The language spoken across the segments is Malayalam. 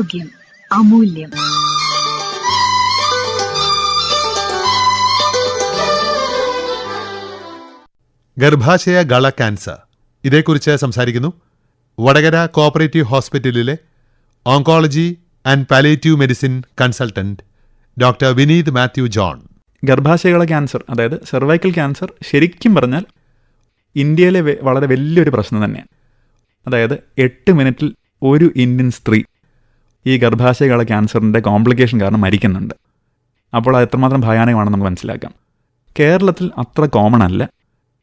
ആരോഗ്യം അമൂല്യം. ഗർഭാശയ ഗള ക്യാൻസർ. ഇതേക്കുറിച്ച് സംസാരിക്കുന്നു വടകര കോപ്പറേറ്റീവ് ഹോസ്പിറ്റലിലെ oncology and palliative medicine consultant doctor Vineeth Mathew John. ഗർഭാശയകള cancer അതായത് സെർവൈക്കൽ ക്യാൻസർ ശരിക്കും പറഞ്ഞാൽ ഇന്ത്യയിലെ വളരെ വലിയൊരു പ്രശ്നം തന്നെയാണ്. അതായത് എട്ട് മിനിറ്റിൽ ഒരു ഇന്ത്യൻ സ്ത്രീ ഈ ഗർഭാശയകള ക്യാൻസറിന്റെ കോംപ്ലിക്കേഷൻ കാരണം മരിക്കുന്നുണ്ട്. അപ്പോൾ അത് എത്രമാത്രം ഭയാനകമാണെന്ന് നമുക്ക് മനസ്സിലാക്കാം. കേരളത്തിൽ അത്ര കോമൺ അല്ല.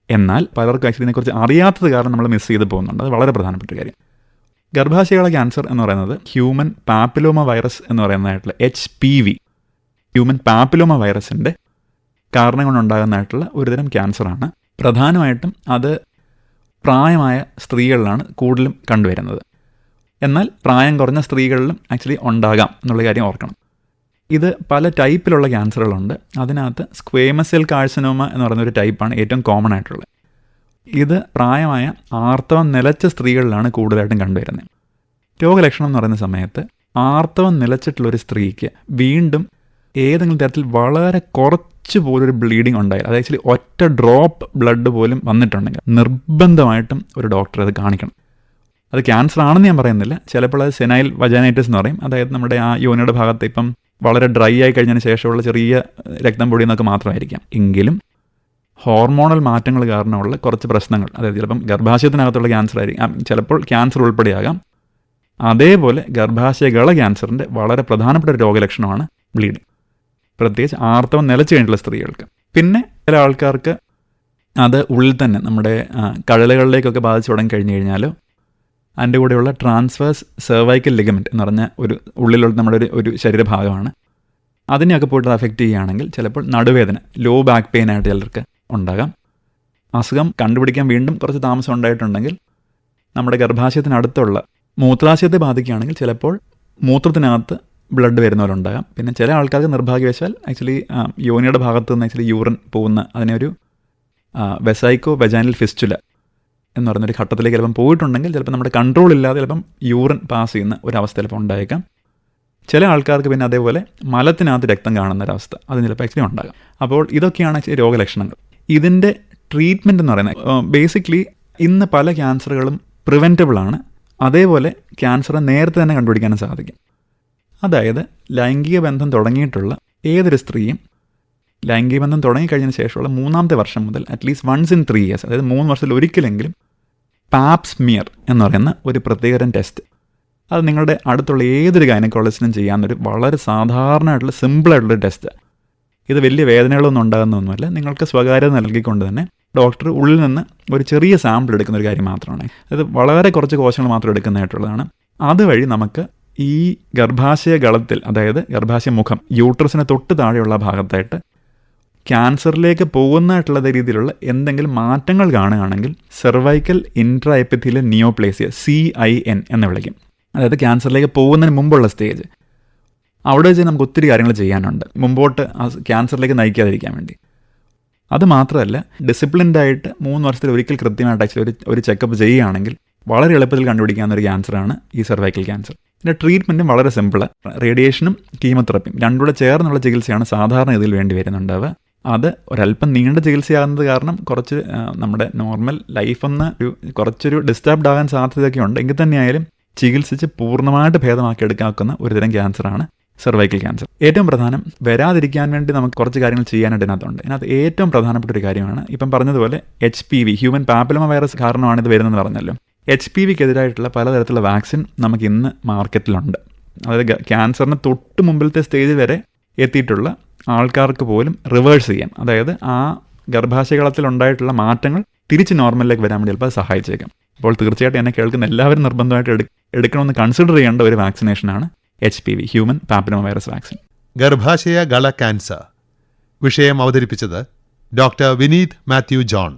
എന്നാൽ പലർക്കും ആക്ച്വലി ഇതിനെക്കുറിച്ച് അറിയാത്തത് കാരണം നമ്മൾ മിസ് ചെയ്ത് പോകുന്നുണ്ട്. അത് വളരെ പ്രധാനപ്പെട്ട കാര്യം. ഗർഭാശയകള ക്യാൻസർ എന്ന് പറയുന്നത് ഹ്യൂമൻ പാപ്പിലോമ വൈറസ് എന്ന് പറയുന്നതായിട്ടുള്ള H P V human papilloma വൈറസിന്റെ കാരണം കൊണ്ടുണ്ടാകുന്നതായിട്ടുള്ള ഒരുതരം ക്യാൻസറാണ് പ്രധാനമായിട്ടും അത് പ്രായമായ സ്ത്രീകളിലാണ് കൂടുതലും കണ്ടുവരുന്നത്. എന്നാൽ പ്രായം കുറഞ്ഞ സ്ത്രീകളിലും ആക്ച്വലി ഉണ്ടാകാം എന്നുള്ള കാര്യം ഓർക്കണം. ഇത് പല ടൈപ്പിലുള്ള ക്യാൻസറുകളുണ്ട് അതിനകത്ത് സ്ക്വേമസെൽ കാഴ്സനോമ എന്ന് പറയുന്ന ഒരു ടൈപ്പാണ് ഏറ്റവും കോമൺ ആയിട്ടുള്ളത്. ഇത് പ്രായമായ ആർത്തവം നിലച്ച സ്ത്രീകളിലാണ് കൂടുതലായിട്ടും കണ്ടുവരുന്നത്. രോഗലക്ഷണം എന്ന് പറയുന്ന സമയത്ത് ആർത്തവം നിലച്ചിട്ടുള്ള ഒരു സ്ത്രീക്ക് വീണ്ടും ഏതെങ്കിലും തരത്തിൽ വളരെ കുറച്ച് പോലൊരു ബ്ലീഡിങ് ഉണ്ടായാൽ അതായത് ഒറ്റ ഡ്രോപ്പ് ബ്ലഡ് പോലും വന്നിട്ടുണ്ടെങ്കിൽ നിർബന്ധമായിട്ടും ഒരു ഡോക്ടറെ അത് കാണിക്കണം. അത് ക്യാൻസർ ആണെന്ന് ഞാൻ പറയുന്നില്ല. ചിലപ്പോൾ അത് സെനൈൽ വജാനൈറ്റിസ് എന്ന് പറയും. അതായത് നമ്മുടെ ആ യോനിയുടെ ഭാഗത്ത് ഇപ്പം വളരെ ഡ്രൈ ആയി കഴിഞ്ഞതിന് ശേഷമുള്ള ചെറിയ രക്തം പൊടിയെന്നൊക്കെ മാത്രമായിരിക്കാം. എങ്കിലും ഹോർമോണൽ മാറ്റങ്ങൾ കാരണമുള്ള കുറച്ച് പ്രശ്നങ്ങൾ അതായത് ചിലപ്പം ഗർഭാശയത്തിനകത്തുള്ള ക്യാൻസർ ആയിരിക്കും. ചിലപ്പോൾ ക്യാൻസർ ഉൾപ്പെടെയാകാം. അതേപോലെ ഗർഭാശയകള ക്യാൻസറിന്റെ വളരെ പ്രധാനപ്പെട്ട ഒരു രോഗലക്ഷണമാണ് ബ്ലീഡിങ്. പ്രത്യേകിച്ച് ആർത്തവം നിലച്ചു കഴിഞ്ഞിട്ടുള്ള സ്ത്രീകൾക്ക്. പിന്നെ ചില ആൾക്കാർക്ക് അത് ഉള്ളിൽ തന്നെ നമ്മുടെ കഴലുകളിലേക്കൊക്കെ ബാധിച്ചു തുടങ്ങി കഴിഞ്ഞു കഴിഞ്ഞാലോ അതിന്റെ കൂടെയുള്ള ട്രാൻസ്ഫേഴ്സ് സെർവൈക്കൽ ലിഗമെന്റ് എന്ന് പറഞ്ഞ ഒരു ഉള്ളിലുള്ള നമ്മുടെ ഒരു ഒരു ശരീരഭാഗമാണ്. അതിനെയൊക്കെ പോയിട്ട് അഫക്റ്റ് ചെയ്യുകയാണെങ്കിൽ ചിലപ്പോൾ നടുവേദന ലോ ബാക്ക് പെയിൻ ആയിട്ട് ചിലർക്ക് ഉണ്ടാകാം. അസുഖം കണ്ടുപിടിക്കാൻ വീണ്ടും കുറച്ച് താമസം ഉണ്ടായിട്ടുണ്ടെങ്കിൽ നമ്മുടെ ഗർഭാശയത്തിനടുത്തുള്ള മൂത്രാശയത്തെ ബാധിക്കുകയാണെങ്കിൽ ചിലപ്പോൾ മൂത്രത്തിനകത്ത് ബ്ലഡ് വരുന്നവരുണ്ടാകാം. പിന്നെ ചില ആൾക്കാർക്ക് നിർഭാഗ്യവശാൽ ആക്ച്വലി യോനിയുടെ ഭാഗത്ത് നിന്ന് ആക്ച്വലി യൂറിൻ പോകുന്ന അതിനെ ഒരു വെസൈക്കോ വെജാനിൽ ഫിസ്റ്റുല എന്ന് പറയുന്നൊരു ഘട്ടത്തിലേക്ക് ചിലപ്പം പോയിട്ടുണ്ടെങ്കിൽ ചിലപ്പോൾ നമ്മുടെ കൺട്രോൾ ഇല്ലാതെ ചിലപ്പം യൂറിൻ പാസ് ചെയ്യുന്ന ഒരവസ്ഥ ചിലപ്പോൾ ഉണ്ടായേക്കാം. ചില ആൾക്കാർക്ക് പിന്നെ അതേപോലെ മലത്തിനകത്ത് രക്തം കാണുന്ന ഒരവസ്ഥ അത് ചിലപ്പോൾ ആക്ച്വലി ഉണ്ടാകാം. അപ്പോൾ ഇതൊക്കെയാണ് രോഗലക്ഷണങ്ങൾ. ഇതിന്റെ ട്രീറ്റ്മെന്റ് എന്ന് പറയുന്നത് ബേസിക്കലി ഇന്ന് പല ക്യാൻസറുകളും പ്രിവെന്റബിൾ ആണ്. അതേപോലെ ക്യാൻസർ നേരത്തെ തന്നെ കണ്ടുപിടിക്കാനും സാധിക്കും. അതായത് ലൈംഗിക ബന്ധം തുടങ്ങിയിട്ടുള്ള ഏതൊരു സ്ത്രീയും ലൈംഗിക ബന്ധം തുടങ്ങിക്കഴിഞ്ഞതിന് ശേഷമുള്ള മൂന്നാമത്തെ വർഷം മുതൽ at least once in three years അതായത് മൂന്ന് വർഷത്തിൽ ഒരിക്കലെങ്കിലും പാപ്സ്മിയർ എന്ന് പറയുന്ന ഒരു പ്രത്യേകതരം ടെസ്റ്റ് അത് നിങ്ങളുടെ അടുത്തുള്ള ഏതൊരു ഗൈനക്കോളജിസ്റ്റിനും ചെയ്യാവുന്നൊരു വളരെ സാധാരണമായിട്ടുള്ള സിമ്പിളായിട്ടുള്ള ടെസ്റ്റ് ഇത് വലിയ വേദനകളൊന്നും ഉണ്ടാകുന്നൊന്നുമല്ല നിങ്ങൾക്ക് സ്വകാര്യത നൽകിക്കൊണ്ട് തന്നെ ഡോക്ടർ ഉള്ളിൽ നിന്ന് ഒരു ചെറിയ സാമ്പിൾ എടുക്കുന്ന ഒരു കാര്യം മാത്രമാണ്. അത് വളരെ കുറച്ച് കോശങ്ങൾ മാത്രം എടുക്കുന്നതായിട്ടുള്ളതാണ്. അതുവഴി നമുക്ക് ഈ ഗർഭാശയ ഗളത്തിൽ അതായത് ഗർഭാശയ മുഖം യൂട്രസിന് തൊട്ട് താഴെയുള്ള ഭാഗത്തായിട്ട് ക്യാൻസറിലേക്ക് പോകുന്നതായിട്ടുള്ള രീതിയിലുള്ള എന്തെങ്കിലും മാറ്റങ്ങൾ കാണുകയാണെങ്കിൽ cervical intra neoplasia C I N എന്ന് വിളിക്കും. അതായത് ക്യാൻസറിലേക്ക് പോകുന്നതിന് മുമ്പുള്ള സ്റ്റേജ്. അവിടെ വെച്ച് നമുക്ക് ഒത്തിരി കാര്യങ്ങൾ ചെയ്യാനുണ്ട്. മുമ്പോട്ട് ആ ക്യാൻസറിലേക്ക് നയിക്കാതിരിക്കാൻ വേണ്ടി. അത് മാത്രമല്ല ഡിസിപ്ലിൻഡ് ആയിട്ട് മൂന്ന് വർഷത്തിൽ ഒരിക്കൽ കൃത്യമായിട്ട് ഒരു ഒരു ചെക്കപ്പ് ചെയ്യുകയാണെങ്കിൽ വളരെ എളുപ്പത്തിൽ കണ്ടുപിടിക്കാവുന്ന ഒരു ക്യാൻസറാണ് ഈ സെർവൈക്കൽ ക്യാൻസർ. ഇതിന്റെ ട്രീറ്റ്മെന്റും വളരെ സിമ്പിൾ റേഡിയേഷനും കീമോതെറപ്പിയും രണ്ടുകൂടെ ചേർന്നുള്ള ചികിത്സയാണ് സാധാരണ ഇതിൽ വേണ്ടി വരുന്നുണ്ടാവുക. അത് ഒരല്പം നീണ്ട ചികിത്സയാകുന്നത് കാരണം കുറച്ച് നമ്മുടെ നോർമൽ ലൈഫ് ഒന്ന് ഒരു കുറച്ചൊരു ഡിസ്റ്റർബ്ഡ് ആകാൻ സാധ്യതയൊക്കെ ഉണ്ട്. എങ്കിൽ തന്നെയായാലും ചികിത്സിച്ച് പൂർണമായിട്ട് ഭേദമാക്കി എടുക്കാക്കുന്ന ഒരുതരം ക്യാൻസറാണ് സെർവൈക്കൽ ക്യാൻസർ. ഏറ്റവും പ്രധാനം വരാതിരിക്കാൻ വേണ്ടി നമുക്ക് കുറച്ച് കാര്യങ്ങൾ ചെയ്യാനായിട്ട് ഇതിനകത്തുണ്ട്. ഇതിനകത്ത് ഏറ്റവും പ്രധാനപ്പെട്ട ഒരു കാര്യമാണ് ഇപ്പം പറഞ്ഞതുപോലെ H P V human papilloma virus കാരണമാണ് ഇത് വരുന്നതെന്ന് പറഞ്ഞല്ലോ. എച്ച് പി വിക്കെതിരായിട്ടുള്ള പലതരത്തിലുള്ള വാക്സിൻ നമുക്ക് ഇന്ന് മാർക്കറ്റിലുണ്ട്. അതായത് ക്യാൻസറിന് തൊട്ട് മുമ്പിലത്തെ സ്റ്റേജ് വരെ എത്തിയിട്ടുള്ള ആൾക്കാർക്ക് പോലും റിവേഴ്സ് ചെയ്യാൻ. അതായത് ആ ഗർഭാശയകളത്തിൽ ഉണ്ടായിട്ടുള്ള മാറ്റങ്ങൾ തിരിച്ച് നോർമലിലേക്ക് വരാൻ വേണ്ടി ചിലപ്പോൾ സഹായിച്ചേക്കാം. അപ്പോൾ തീർച്ചയായിട്ടും എന്നെ കേൾക്കുന്ന എല്ലാവരും നിർബന്ധമായിട്ട് എടു എടുക്കണമെന്ന് കൺസിഡർ ചെയ്യേണ്ട ഒരു വാക്സിനേഷനാണ് H P V human papilloma virus vaccine ഗർഭാശയ ഗള ക്യാൻസർ വിഷയം അവതരിപ്പിച്ചത് ഡോക്ടർ വിനീത് മാത്യു ജോൺ.